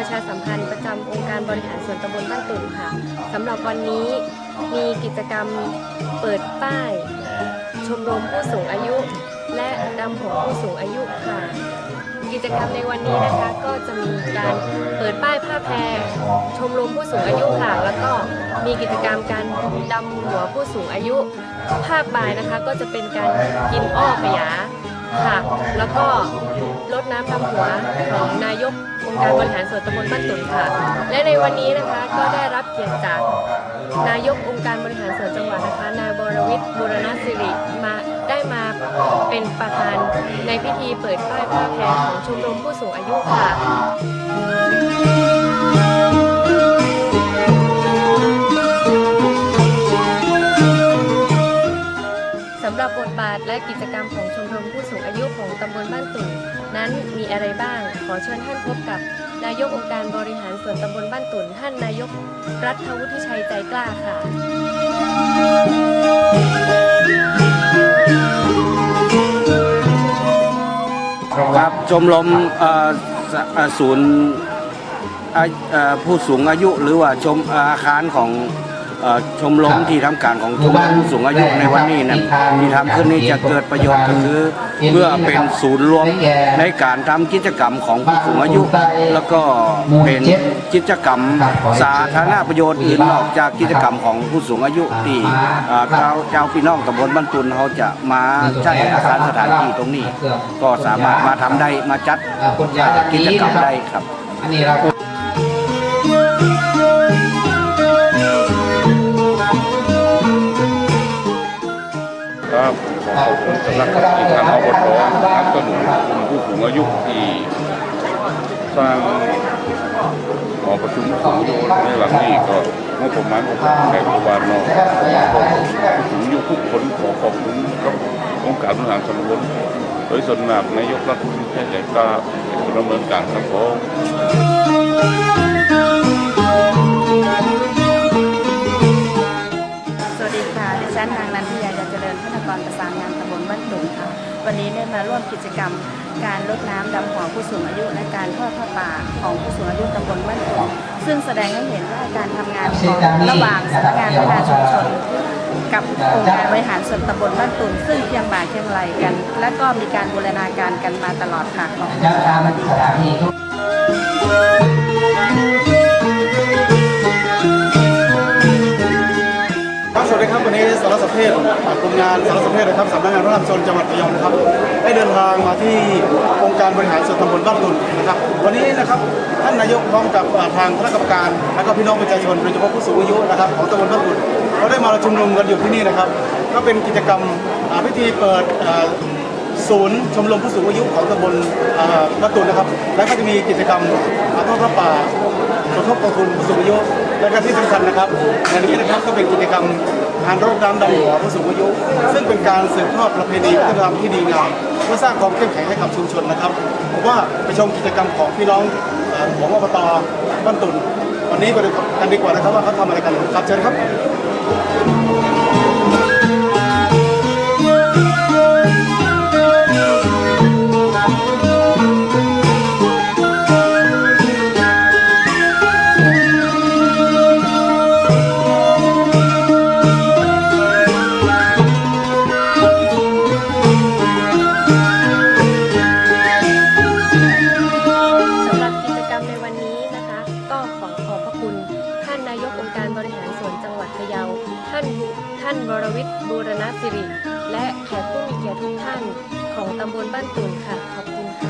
ประชาสัมพันธ์ประจำองค์การบริหารส่วนตำบลบ้านตุ่นค่ะสำหรับวันนี้มีกิจกรรมเปิดป้าย ชมรมผู้สูงอายุ และดำหัวผู้สูงอายุค่ะ กิจกรรมในวันนี้นะคะก็จะมีการเปิดป้ายผ้าแพรชมรมผู้สูงอายุค่ะ แล้วก็มีกิจกรรมการดำหัวผู้สูงอายุ ภาคบ่ายนะคะก็จะเป็นการกินอ้อขยา ค่ะ แล้วก็ลดน้ำดำหัวของนายกองค์การบริหารส่วนตำบลบ้านตุ่นค่ะ และในวันนี้นะคะก็ได้รับเกียรติจากนายกองค์การบริหารส่วนจังหวัดนะคะ นายบรวิทย์บุรณสิริมาได้มาเป็นประธานในพิธีเปิดป้ายผ้าแพรของชมรมผู้สูงอายุค่ะ กิจกรรมของชมรมผู้สูงอายุของตำบลบ้านตุ่นนั้นมีอะไรบ้าง ขอเชิญท่านพบกับ นายกองค์การบริหารส่วนตำบลบ้านตุ่นท่านนายกรัฐวุฒิชัยใจกล้าค่ะ ครับชมรมเอ่อสเอ่อศูนย์อาเอ่อผู้สูงอายุหรือว่าชมเอ่ออาคารของ เอ่อชมรมที่ทำการของชมรมผู้สูงอายุในวันนี้นะที่ทำขึ้นนี้จะเกิดประโยชน์ก็คือ เพื่อเป็นศูนย์รวมในการทำกิจกรรมของผู้สูงอายุ แล้วก็เป็นกิจกรรมสาธารณประโยชน์อื่นนอกจากกิจกรรมของผู้สูงอายุที่เอ่อเจ้าเจ้าพี่น้องตำบลบ้านตุนเขาจะมาใช้อาคารสถานที่ตรงนี้ ก็สามารถมาทำได้มาจัดอ่าคุณยายท่านกิจนี้กรรมครับได้ครับ อันนี้เรา ขอบคุณสำนับกงานทางอบตนับสนุนกลุ่มผู้สูงอายุที่สร้างหอประชุมสูงอายุในหลังนี้ก็งบประมมาณของแห่งรัฐบาลนาะผู้สูงยุทุกคนขอขอบคุณกับองค์การบริหารส่วนตำบลโดยส่วนหนักนายกรัฐมนตรีใหญ่กล้าเป็นผู้ดำเนินการครับผม ฉันนางนันทิยาจะเจริญพัฒนากรประสานงานตำบลบ้านตุ่นค่ะ วันนี้ได้มาร่วมกิจกรรม การลดน้ำดำหัวผู้สูงอายุและการทอดผ้าป่าของผู้สูงอายุตำบลบ้านตุ่นซึ่งแสดงให้เห็นว่าการทำงานของระหว่างสำนักงานพัฒนาชุมชนกับองค์การบริหารส่วนตำบลบ้านตุ่นซึ่งเคียงบ่าเคียงไหลกัน และก็มีการบูรณาการกันมาตลอดค่ะของจะตา วันนี้สารสนเทศกลุ่มงานสารสนเทศนะครับสำนักงานพระนามชนจังหวัดระยองนะครับ ได้เดินทางมาที่องค์การบริหารส่วนตำบลบ้านตุ่นนะครับ วันนี้นะครับท่านนายกพร้อมกับทางคณะกรรมการ และก็พี่น้องประชาชนโดยเฉพาะผู้สูงอายุนะครับของตำบลบ้านตุ่นเราได้มาชุมนุมกันอยู่ที่นี่นะครับ ก็เป็นกิจกรรมพิธีเปิดศูนย์ชมรมผู้สูงอายุของตำบลบ้านตุนนะครับ และก็จะมีกิจกรรมอาทอดพระป่าส บกองทุนผู้สูงยุและก็ที่สำคัญนะครับในนี้นะครับก็เป็นกิจกรรมงานรดน้ำดำหัวผู้สูงอายุ ซึ่งเป็นการสืบทอดประเพณีวัฒนธรรมที่ดีงามเพื่อสร้างความเข้มแข็งให้กับชุมชนนะครับผมว่าไปชมกิจกรรมของพี่น้องของอบตบ้านตุนวันนี้ไปดูกันดีกว่านะครับว่าเขาทำอะไรกันครับเชิญครับ วิทย์บูรณสิริ และแขกผู้มีเกียรติทุกท่านของตำบลบ้านตุนค่ะ ขอบคุณค่ะ